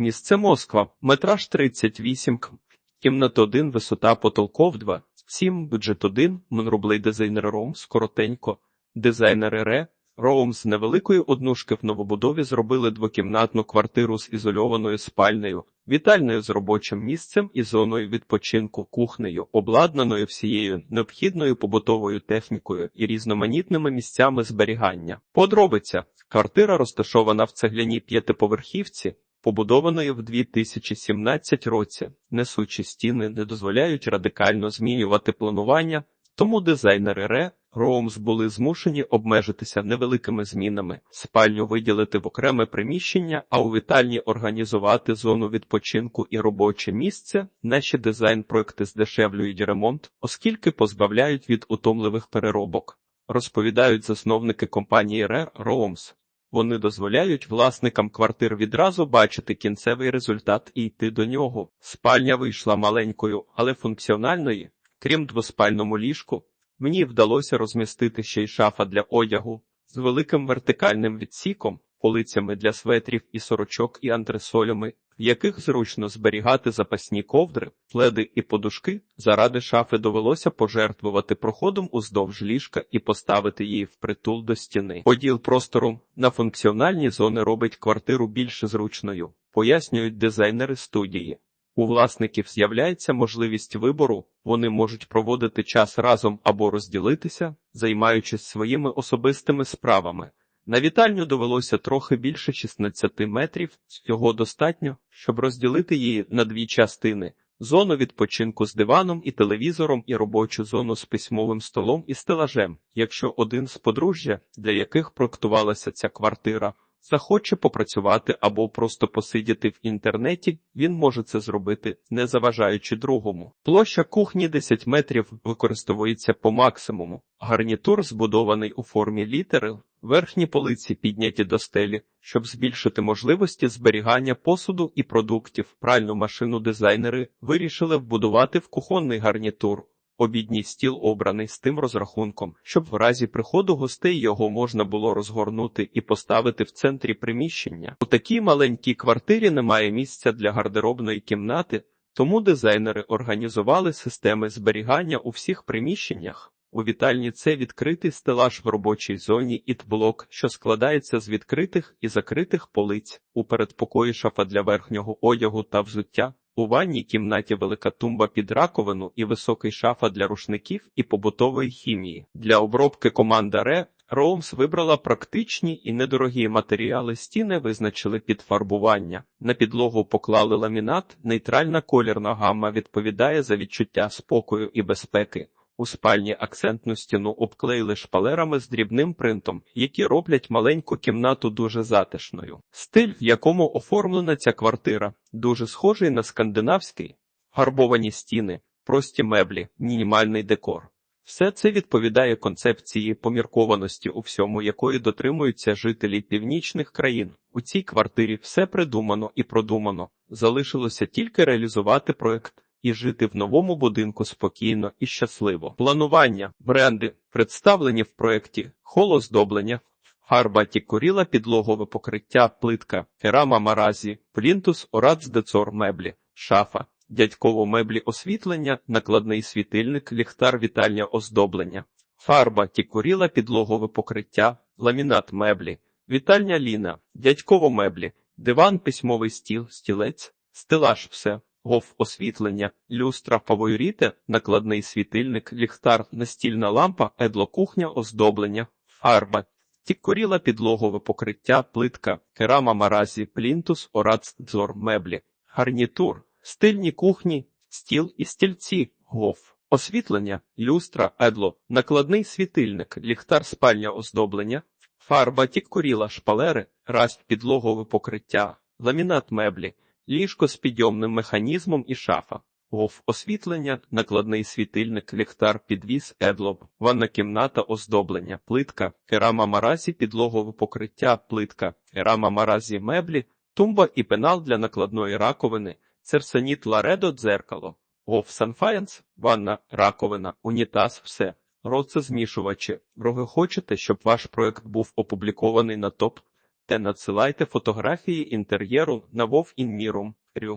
Місце Москва, метраж 38 км. Кімната 1, висота потолков 2, 7, бюджет 1, монрублей дизайнер Роумс, коротенько, дизайнер РЕ, Роумс з невеликої однушки в новобудові зробили двокімнатну квартиру з ізольованою спальнею, вітальною з робочим місцем і зоною відпочинку, кухнею, обладнаною всією необхідною побутовою технікою і різноманітними місцями зберігання. Подробиця. Квартира розташована в цегляній п'ятиповерхівці, побудованої в 2017 році. Несучі стіни не дозволяють радикально змінювати планування, тому дизайнери РЕ Роумс були змушені обмежитися невеликими змінами, спальню виділити в окреме приміщення, а у вітальні організувати зону відпочинку і робоче місце. Наші дизайн-проекти здешевлюють ремонт, оскільки позбавляють від утомливих переробок. Розповідають засновники компанії РЕ Роумс. Вони дозволяють власникам квартир відразу бачити кінцевий результат і йти до нього. Спальня вийшла маленькою, але функціональної. Крім двоспальному ліжку, мені вдалося розмістити ще й шафа для одягу з великим вертикальним відсіком, полицями для светрів і сорочок і антресолями, в яких зручно зберігати запасні ковдри, пледи і подушки. Заради шафи довелося пожертвувати проходом уздовж ліжка і поставити її впритул до стіни. Поділ простору на функціональні зони робить квартиру більш зручною, пояснюють дизайнери студії. У власників з'являється можливість вибору, вони можуть проводити час разом або розділитися, займаючись своїми особистими справами. На вітальню довелося трохи більше 16 метрів, цього достатньо, щоб розділити її на дві частини: зону відпочинку з диваном і телевізором, і робочу зону з письмовим столом і стелажем, якщо один з подружжя, для яких проектувалася ця квартира, захоче попрацювати або просто посидіти в інтернеті, він може це зробити, не заважаючи другому. Площа кухні 10 метрів використовується по максимуму. Гарнітур збудований у формі літери, верхні полиці підняті до стелі, щоб збільшити можливості зберігання посуду і продуктів. Пральну машину дизайнери вирішили вбудувати в кухонний гарнітур. Обідній стіл обраний з тим розрахунком, щоб в разі приходу гостей його можна було розгорнути і поставити в центрі приміщення. У такій маленькій квартирі немає місця для гардеробної кімнати, тому дизайнери організували системи зберігання у всіх приміщеннях. У вітальні це відкритий стелаж в робочій зоні іт-блок, що складається з відкритих і закритих полиць, у передпокої шафа для верхнього одягу та взуття. У ванній кімнаті велика тумба під раковину і високий шафа для рушників і побутової хімії. Для обробки команда РЕ Роумс вибрала практичні і недорогі матеріали. Стіни визначили під фарбування. На підлогу поклали ламінат. Нейтральна колірна гамма відповідає за відчуття спокою і безпеки. У спальні акцентну стіну обклеїли шпалерами з дрібним принтом, які роблять маленьку кімнату дуже затишною. Стиль, в якому оформлена ця квартира, дуже схожий на скандинавський, гарбовані стіни, прості меблі, мінімальний декор. Все це відповідає концепції поміркованості у всьому, якої дотримуються жителі північних країн. У цій квартирі все придумано і продумано. Залишилося тільки реалізувати проект і жити в новому будинку спокійно і щасливо. Планування, бренди, представлені в проєкті, холоздоблення, гарба тікоріла підлогове покриття, плитка, керама маразі, плінтус, орац децор меблі, шафа, дядьково меблі освітлення, накладний світильник, ліхтар вітальня оздоблення, фарба тікоріла підлогове покриття, ламінат меблі, вітальня ліна, дядьково меблі, диван, письмовий стіл, стілець, стелаж все. Гов освітлення, люстра, фаворіти, накладний світильник, ліхтар, настільна лампа, едлокухня, оздоблення, фарба, тіккоріла підлогове покриття, плитка, керама маразі, плінтус, орац, дзор, меблі, гарнітур, стильні кухні, стіл і стільці, гов, освітлення, люстра, едло, накладний світильник, ліхтар, спальня, оздоблення, фарба, тіккоріла, шпалери, расть, підлогове покриття, ламінат меблі. Ліжко з підйомним механізмом і шафа, гов освітлення, накладний світильник, ліхтар, підвіз, едлоб, ванна кімната, оздоблення, плитка, керама маразі, підлогове покриття, плитка, керама маразі меблі, тумба і пенал для накладної раковини, церсоніт ларедо, дзеркало, гов санфаянс, ванна, раковина, унітаз, все. Роце змішувачі. Роги хочете, щоб ваш проект був опублікований на топ Те надсилайте фотографії інтер'єру на Вов Інмірум.